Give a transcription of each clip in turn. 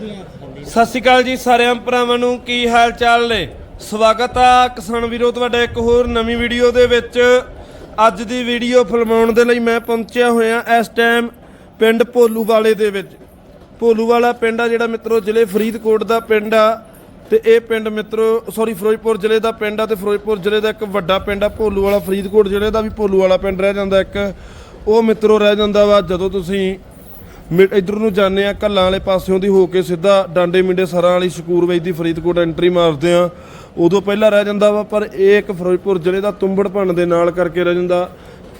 ਸਤਿ ਸ਼੍ਰੀ ਅਕਾਲ ਜੀ ਸਾਰਿਆਂ ਭਰਾਵਾਂ ਨੂੰ, ਕੀ ਹਾਲ ਚਾਲ ਨੇ? ਸਵਾਗਤ ਆ ਕਿਸਾਨ ਵੀਰੋ, ਤੁਹਾਡਾ ਇੱਕ ਹੋਰ ਨਵੀਂ ਵੀਡੀਓ ਦੇ ਵਿੱਚ। ਅੱਜ ਦੀ ਵੀਡੀਓ ਫਿਲਮਾਉਣ ਦੇ ਲਈ ਮੈਂ ਪਹੁੰਚਿਆ ਹੋਇਆ ਇਸ ਟਾਈਮ ਪਿੰਡ ਭੋਲੂ ਵਾਲੇ ਦੇ ਵਿੱਚ। ਭੋਲੂ ਵਾਲਾ ਪਿੰਡ ਆ ਜਿਹੜਾ ਮਿੱਤਰੋ, ਜ਼ਿਲ੍ਹੇ ਫਰੀਦਕੋਟ ਦਾ ਪਿੰਡ ਆ। ਤੇ ਇਹ ਪਿੰਡ ਮਿੱਤਰੋ ਸੌਰੀ ਫਿਰੋਜ਼ਪੁਰ ਜ਼ਿਲ੍ਹੇ ਦਾ ਪਿੰਡ ਆ ਤੇ ਫਿਰੋਜ਼ਪੁਰ ਜ਼ਿਲ੍ਹੇ ਦਾ ਇੱਕ ਵੱਡਾ ਪਿੰਡ ਆ। ਭੋਲੂ ਵਾਲਾ ਫਰੀਦਕੋਟ ਜ਼ਿਲ੍ਹੇ ਦਾ ਵੀ ਭੋਲੂ ਵਾਲਾ ਪਿੰਡ ਰਹਿ ਜਾਂਦਾ ਇੱਕ। ਉਹ ਮਿੱਤਰੋ ਰਹਿ ਜਾਂਦਾ ਵਾ ਜਦੋਂ ਤੁਸੀਂ ਇੱਧਰ ਨੂੰ ਜਾਂਦੇ ਆ ਕੱਲਾਂ ਵਾਲੇ ਪਾਸਿਓਂ ਦੀ ਹੋ ਕੇ ਸਿੱਧਾ ਡਾਂਡੇ ਮਿੰਡੇ ਸਰਾਂ ਵਾਲੀ ਸ਼ਕੂਰ ਵੇਚ ਦੀ ਫਰੀਦਕੋਟ ਐਂਟਰੀ ਮਾਰਦੇ ਆ ਉਦੋਂ ਪਹਿਲਾਂ ਰਹਿ ਜਾਂਦਾ ਵਾ, ਪਰ ਇਹ ਇੱਕ ਫਿਰੋਜ਼ਪੁਰ ਜ਼ਿਲ੍ਹੇ ਦਾ ਤੁੰਬੜ ਭੰਨ ਦੇ ਨਾਲ ਕਰਕੇ ਰਹਿ ਜਾਂਦਾ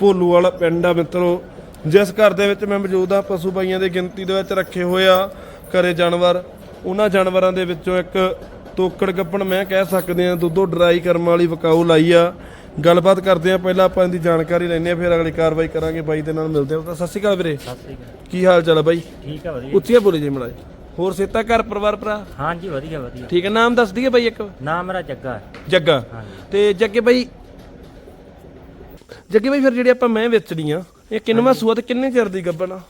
ਭੋਲੂ ਵਾਲਾ ਪਿੰਡ ਆ ਮਿੱਤਰੋ। ਜਿਸ ਘਰ ਦੇ ਵਿੱਚ ਮੈਂ ਮੌਜੂਦ ਆ ਪਸ਼ੂ ਬਾਈਆਂ ਦੀ ਗਿਣਤੀ ਦੇ ਵਿੱਚ ਰੱਖੇ ਹੋਏ ਆ ਘਰੇ ਜਾਨਵਰ। ਉਹਨਾਂ ਜਾਨਵਰਾਂ ਦੇ ਵਿੱਚੋਂ ਇੱਕ ਤੋਕੜ ਗੱਪਣ ਮੈਂ ਕਹਿ ਸਕਦੇ ਆ ਦੁੱਧੋ ਡਰਾਈ ਕਰਮ ਵਾਲੀ ਵਕਾਊ ਲਾਈ ਆ। ਗੱਲਬਾਤ ਕਰਦੇ ਆ ਪਹਿਲਾਂ ਆਪਾਂ ਇਹਦੀ ਜਾਣਕਾਰੀ ਲੈਣੇ ਆ ਫਿਰ ਅਗਲੀ ਕਾਰਵਾਈ ਕਰਾਂਗੇ। ਬਾਈ ਦੇ ਨਾਲ ਮਿਲਦੇ ਆ ਤਾਂ ਸਤਿ ਸ਼੍ਰੀ ਅਕਾਲ ਵੀਰੇ। ਸਤਿ ਸ੍ਰੀ ਅਕਾਲ। ਕੀ ਹਾਲ ਚਾਲ ਆ ਬਾਈ? ਠੀਕ ਆ ਵਧੀਆ। ਉੱਚੀਆਂ ਬੋਲੀ ਜੀ ਮੜਾ ਹੋਰ ਸੇਤਾ ਘਰ ਪਰਿਵਾਰ ਭਰਾ? ਹਾਂਜੀ ਵਧੀਆ ਵਧੀਆ। ਠੀਕ ਹੈ ਨਾਮ ਦੱਸ ਦਈਏ ਬਾਈ ਇੱਕ ਨਾਮ ਮੇਰਾ ਜੱਗਾ। ਹੈ ਜੱਗਾ ਤੇ ਜੱਗੇ ਬਾਈ ਜੱਗੇ ਬਾਈ ਫਿਰ ਜਿਹੜੀ ਆਪਾਂ ਮੈਂ ਵੇਚਣੀ ਆ ਇਹ ਕਿੰਨਵਾਂ ਸੂਆ ਤੇ ਕਿੰਨੇ ਚਿਰ ਦੀ ਗੱਬਣ ਆ?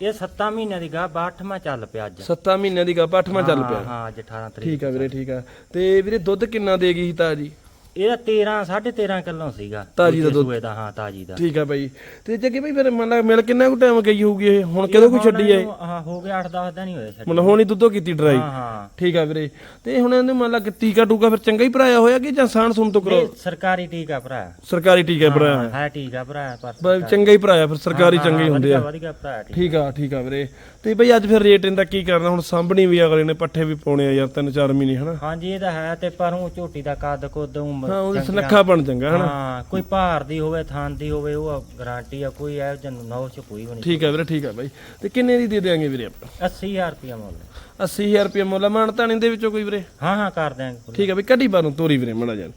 ਇਹ 7 ਮਹੀਨਿਆਂ ਦੀ ਗਾ 8ਵਾਂ ਚੱਲ ਪਿਆ ਅੱਜ। 7 ਮਹੀਨਿਆਂ ਦੀ ਗੱਬ 8ਵਾਂ ਚੱਲ ਪਿਆ। ਹਾਂ ਅੱਜ 18 ਤਰੀਕ ਠੀਕ ਆ ਵੀਰੇ ਠੀਕ ਆ। ਤੇ ਵੀਰੇ ਦੁੱਧ ਕਿੰਨਾ ਦੇਗੀ ਸੀ ਤਾਜੀ? ਇਹਦਾ 13 13.5 ਕਿਲੋ ਸੀਗਾ। ਤਾਜ਼ੀ ਦਾ ਦੂਜੇ ਦੁੱਧ। ਸੂਏ ਦਾ ਹਾਂ ਤਾਜੀ ਦਾ। ਠੀਕ ਆ ਬਾਈ। ਤੇ ਜੱਗੇ ਬਾਈ ਫਿਰ ਮੰਨ ਲਾ ਮਿਲ ਕਿੰਨਾ ਕੁ ਟਾਈਮ ਗਈ ਹੋਊਗੀ ਇਹ? ਹੁਣ ਕਦੋਂ ਕੋਈ ਛੱਡੀ ਇਹਨੂੰ, ਹਾਂ ਹੋ ਗਿਆ 8-10 ਦਿਨ ਹੀ ਹੋਏ ਛੱਡੀ ਮਤਲਬ ਹੁਣ ਹੀ ਦੁੱਧੋ ਕੀਤੀ ਡਰਾਈ ਹਾਂ ਹਾਂ। ਠੀਕ ਆ ਵੀਰੇ। ਤੇ ਹੁਣ ਇਹਨੇ ਮੰਨ ਲਾ ਕਿ ਟੀਕਾ ਟੂਕਾ ਫਿਰ ਚੰਗਾ ਹੀ ਭਰਾਇਆ ਹੋਇਆ ਕਿ ਜਾਂ ਸਾਣ ਸੁਣ ਤੋਂ ਕਰੋ? ਇਹ ਸਰਕਾਰੀ ਟੀਕਾ ਭਰਾ। ਸਰਕਾਰੀ ਟੀਕਾ ਭਰਾਇਆ ਹੋਇਆ ਹੈ ਟੀਕਾ ਭਰਾ ਪਰ ਬਈ ਚੰਗਾ ਹੀ ਭਰਾਇਆ ਫਿਰ ਸਰਕਾਰੀ ਹਾਂ, ਚੰਗੇ ਹੀ ਹੁੰਦੇ ਆ। ਵਧੀਆ ਵਧੀਆ ਭਰਾ ਟੀਕਾ। ਠੀਕ ਆ ਠੀਕ ਆ ਵੀਰੇ। ਤੇ ਬਈ ਅੱਜ ਫਿਰ ਰੇਟ ਇਹਦਾ ਕੀ ਕਰਨਾ? ਹੁਣ ਸਾਂਭਣੀ ਵੀ ਅਗਲੇ ਨੇ ਪੱਠੇ ਵੀ ਪਾਉਣੇ ਆ ਯਾਰ ਤਿੰਨ ਚਾਰ ਮਹੀਨੇ ਹਨਾ? ਹਾਂਜੀ ਇਹ ਤਾਂ ਹੈ ਤੇ ਪਰ ਉਹ ਝੋਟੀ ਦਾ ਕੱਦ ਕੁੱਦ ਊਂ ਹਾਂ ਉਹਦੀ ਸੁਨੱਖਾ ਬਣ ਚੰਗਾ ਹਨਾ? ਹਾਂ ਕੋਈ ਭਾਰ ਦੀ ਹੋਵੇ ਥਾਂ ਦੀ ਹੋਵੇ ਉਹ ਗਾਰੰਟੀ ਆ ਕੋਈ ਐ ਜਨ ਨੌ ਚ ਕੋਈ ਵੀ ਨਹੀਂ ਠੀਕ ਆ ਵੀਰੇ ਠੀਕ ਆ ਬਾਈ। ਤੇ ਕਿੰਨੇ ਦੀ ਦੇ ਦੇਾਂਗੇ ਵੀਰੇ ਆਪਾਂ? 80000 ਰੁਪਇਆ ਮੁੱਲ। 80000 ਰੁਪਏ ਮੁੱਲ ਮਾਨ ਤਾਣੇ ਦੇ ਵਿੱਚੋਂ ਕੋਈ ਵੀਰੇ। ਹਾਂ ਹਾਂ ਕਰ ਦਿਆਂਗੇ ਠੀਕ ਆ ਬਈ ਕੱਢੀ ਬਾਰੋਂ ਤੋਰੀ ਵੀਰੇ ਮੜਾ ਜਾ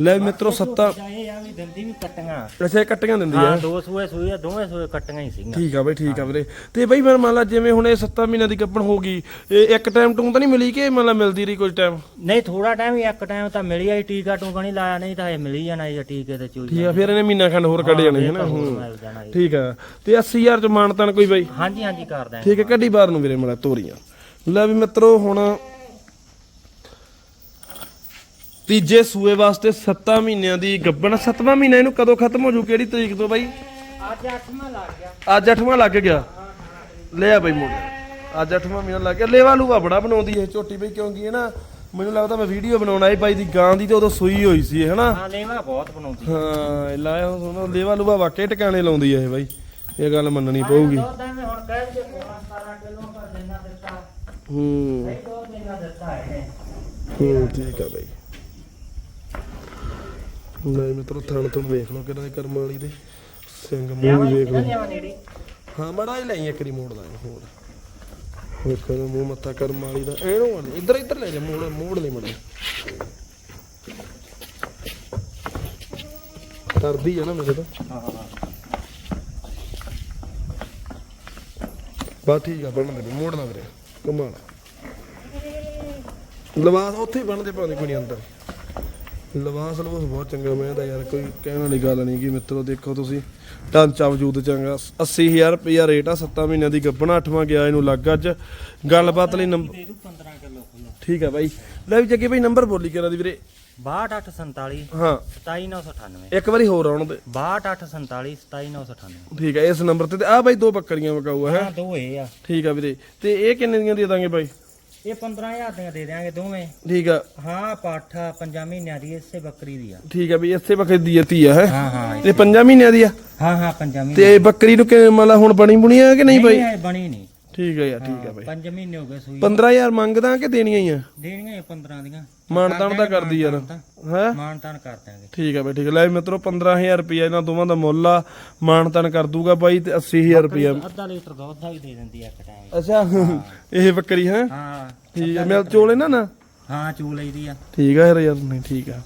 ਲੈ ਵੀ ਮਿੱਤਰੋ ਸੱਤਾ ਇਹ ਆ ਵੀ ਦਿੰਦੀ ਵੀ ਕੱਟੀਆਂ। ਅੱਛਾ ਕੱਟੀਆਂ ਦਿੰਦੀ ਆ। ਹਾਂ ਦੋ ਸੂਏ ਸੂਏ ਆ, ਦੋਵੇਂ ਸੂਏ ਕੱਟੀਆਂ ਹੀ ਸੀਗੀਆਂ। ਠੀਕ ਆ ਬਈ ਠੀਕ ਆ ਵੀਰੇ। ਤੇ ਬਈ ਫਿਰ ਮੰਨ ਲਾ ਜਿਵੇਂ ਹੁਣ ਇਹ 7 ਮਹੀਨਿਆਂ ਦੀ ਕੱਪਣ ਹੋ ਗਈ ਇਹ ਇੱਕ ਟਾਈਮ ਟੂੰ ਤਾਂ ਨਹੀਂ ਮਿਲੀ ਕਿ ਮੰਨ ਲਾ ਮਿਲਦੀ ਰਹੀ ਕੁਝ ਟਾਈਮ ਨਹੀਂ ਥੋੜਾ ਟਾਈਮ ਹੀ ਇੱਕ ਟਾਈਮ ਤਾਂ ਮਿਲਿਆ ਹੀ ਟੀਕਾ ਟੂਕਾ ਨਹੀਂ ਲਾਇਆ ਨਹੀਂ ਤਾਂ ਇਹ ਮਿਲੀ ਜਾਣਾ ਇਹ ਟੀਕੇ ਤੇ ਚੂਈ ਠੀਕ ਆ ਫਿਰ ਇਹਨੇ ਮਹੀਨਾ ਖੰਡ ਹੋਰ ਕੱਢ ਜਾਣੇ ਹਨਾ ਹੂੰ ਮਿਲ ਇਹ। ਠੀਕ ਆ। ਤੇ 80000 ਚ ਮਾਨਤਾਨ ਕੋਈ ਬਾਈ? ਹਾਂਜੀ ਹਾਂਜੀ ਕਰ ਦਿਆਂਗੇ। ਠੀਕ ਹੈ ਕੱਢੀ ਬਾਹਰ ਨੂੰ ਵੀਰੇ ਮੜਾ ਤੋਰੀਆਂ। ਲੈ ਵੀ ਮਿੱਤਰੋ ਹੁਣ ਤੀਜੇ ਸੂਏ ਵਾਸਤੇ 7 ਮਹੀਨਿਆਂ ਦੀ ਗੱਬਣ 7ਵਾਂ ਮਹੀਨਾ ਇਹਨੂੰ ਕਦੋਂ ਖਤਮ ਹੋ ਜੂ? ਕਿਹੜੀ ਤਰੀਕ ਤੋਂ ਬਾਈ? ਅੱਜ 8ਵਾਂ ਲੱਗ ਗਿਆ। ਅੱਜ 8ਵਾਂ ਲੱਗ ਗਿਆ? ਲੈ ਆ ਬਾਈ ਮੋੜ ਅੱਜ 8ਵਾਂ ਮਹੀਨਾ ਲੱਗ ਗਿਆ। ਲੇਵਾ ਲੂਵਾ ਬੜਾ ਬਣਾਉਂਦੀ ਇਹ ਝੋਟੀ ਬਈ ਕਿਉਂਕਿ ਇਹ ਨਾ ਮੈਨੂੰ ਲੱਗਦਾ ਮੈਂ ਵੀਡੀਓ ਬਣਾਉਣਾ ਸੀ ਬਾਈ ਦੀ ਗਾਂ ਦੀ ਤੇ ਉਦੋਂ ਸੂਈ ਹੋਈ ਸੀ ਇਹ ਹਨਾ? ਹਾਂ ਲੇਵਾ ਬਹੁਤ ਬਣਾਉਂਦੀ ਹਾਂ। ਲਾਇਆ ਹੁਣ ਲੇਵਾ ਲੂਵਾ ਵਾਕੇ ਟਿਕਾਣੇ ਲਾਉਂਦੀ ਹੈ ਇਹ ਬਾਈ। ਇਹ ਗੱਲ ਮੰਨਣੀ ਪਊਗੀ। ਹੁਣ ਕਹਿ ਦੇ 17 ਕਿਲੋ ਪਰ ਦੇਣਾ ਦਿੱਤਾ ਹੂੰ। ਨਹੀਂ ਦੋ ਹੈ ਹੂੰ ਠੀਕ ਆ ਬਾਈ। ਲੈ ਮਿੱਤਰੋ ਥਣ ਤੋਂ ਵੇਖ ਲਓ ਕਿਹੜਾ ਕਰਮ ਵਾਲੀ ਦੇ। ਸਿੰਘ ਮੂੰਹ ਵੀ ਵੇਖ ਲਓ। ਹਾਂ ਮੜਾ ਹੀ ਲਈ ਇੱਕ ਰਿਮੋਟ ਦਾ ਹੋਰ। ਵੇਖੋ ਇਹਦਾ ਮੂੰਹ ਮੱਥਾ ਕਰਮ ਵਾਲੀ ਦਾ। ਇਹਨੂੰ ਵਾਲੀ ਇੱਧਰ ਇੱਧਰ ਲੈ ਜਾ ਮੋੜ ਮੋੜ ਲਈ ਮੜਾ ਕਰਦੀ ਆ ਨਾ ਮੇਰੇ ਤੋਂ। ਹਾਂ ਬਾ ਠੀਕ ਆ ਬਣ ਦੇ ਮੋੜਨਾ ਵੀਰੇ। ਕਮਾਲ ਲਵਾਸ ਉੱਥੇ ਹੀ ਬਣਦੇ ਪਾਉਂਦੇ ਕੋਈ ਨਹੀਂ ਅੰਦਰ। ਲਵਾਸ ਲਵਾਸ ਬਹੁਤ ਚੰਗਾ ਮੈਂ ਤਾਂ ਯਾਰ ਕੋਈ ਕਹਿਣ ਵਾਲੀ ਗੱਲ ਨਹੀਂ ਕਿ ਮਿੱਤਰੋ ਦੇਖੋ ਤੁਸੀਂ। ਢਾਂਚਾ ਵਜੂਦ ਚੰਗਾ। 80000 ਰੁਪਇਆ ਰੇਟ ਆ 7 ਮਹੀਨਿਆਂ ਦੀ ਗੱਭਣਾ 8ਵਾਂ ਗਿਆ ਇਹਨੂੰ ਲੱਗ ਅੱਜ। ਗੱਲਬਾਤ ਲਈ ਨੰਬਰ ਦੇ ਦੂ 15 ਕਿਲੋ ਖੁੱਲਾ ਠੀਕ ਆ ਬਾਈ। ਲੈ ਵੀ ਜੱਗੇ ਬਾਈ ਨੰਬਰ ਬੋਲੀ ਕਰਾਂ ਦੀ ਵੀਰੇ? 62847 ਹਾਂ। 27998 ਇੱਕ ਵਾਰੀ ਹੋਰ ਆਉਣ ਦੇ। 62847 27998 ਠੀਕ ਆ ਇਸ ਨੰਬਰ ਤੇ ਤੇ ਆ ਬਾਈ ਦੋ ਬੱਕਰੀਆਂ ਵਕਾਊ ਹੈ? ਹਾਂ ਦੋ ਇਹ ਆ। ਠੀਕ ਆ ਵੀਰੇ। ਤੇ ਇਹ ਕਿੰਨੇ ਦੀਆਂ ਦੇ ਦਾਂਗੇ ਬਾਈ? ਇਹ 15000 ਦੀਆਂ ਦੇ ਦਿਆਂਗੇ ਦੋਵੇਂ। ਠੀਕ ਆ। ਹਾਂ ਪਾਠਾ ਪੰਜਾਂ ਮਹੀਨਿਆਂ ਦੀ ਇਸੇ ਬੱਕਰੀ ਦੀ ਆ। ਠੀਕ ਆ ਵੀ ਇਸੇ ਬੱਕਰੀ ਦੀ ਧੀ ਆ ਹੈ? ਹਾਂ ਹਾਂ। ਤੇ ਪੰਜਾਂ ਮਹੀਨਿਆਂ ਦੀ ਆ? ਹਾਂ ਹਾਂ ਪੰਜਾਂ ਮਹੀਨੇ ਤੇ ਬੱਕਰੀ ਨੂੰ ਕਿ ਮਤਲਬ ਹੁਣ ਬਣੀ ਬੁਣੀ ਆ ਕਿ ਨਹੀਂ ਬਾਈ? ਇਹ ਬਣੀ ਨਹੀਂ। ਠੀਕ ਆ ਯਾਰ ਠੀਕ ਆ ਬਾਈ। ਪੰਜ ਮਹੀਨੇ ਹੋ ਗਏ ਸੂਈ। 15000 ਮੰਗਦਾ ਕਿ ਦੇਣੀਆਂ ਹੀ ਆ? ਦੇਣੀਆਂ ਇਹ 15 ਦੀਆਂ। ਮਾਨਤਾਨ ਤਾਂ ਕਰਦੀ ਯਾਰ। ਹੈ? ਮਾਨਤਾਨ ਕਰ ਦਿਆਂਗੇ। ਠੀਕ ਆ ਬਾਈ ਠੀਕ ਲੈ ਮਿੱਤਰੋ 15000 ਰੁਪਇਆ ਇਹਨਾਂ ਦੋਵਾਂ ਦਾ ਮੁੱਲ ਆ। ਮਾਨਤਾਨ ਕਰ ਦੂਗਾ ਬਾਈ ਤੇ 80000 ਰੁਪਇਆ ਅੱਧਾ ਲੀਟਰ ਦੁੱਧ ਦਾ ਵੀ ਦੇ ਦਿੰਦੀ ਆ ਇੱਕ ਟਾਈਮ ਅੱਛਾ ਇਹ ਬੱਕਰੀ ਹੈ? ਹਾਂ ਠੀਕ ਆ। ਮੈਂ ਚੋਲੇ ਨਾ ਨਾ ਹਾਂ ਚੂ ਲਈਦੀ ਆ। ਠੀਕ ਆ ਯਾਰ ਨਹੀਂ ਠੀਕ ਆ।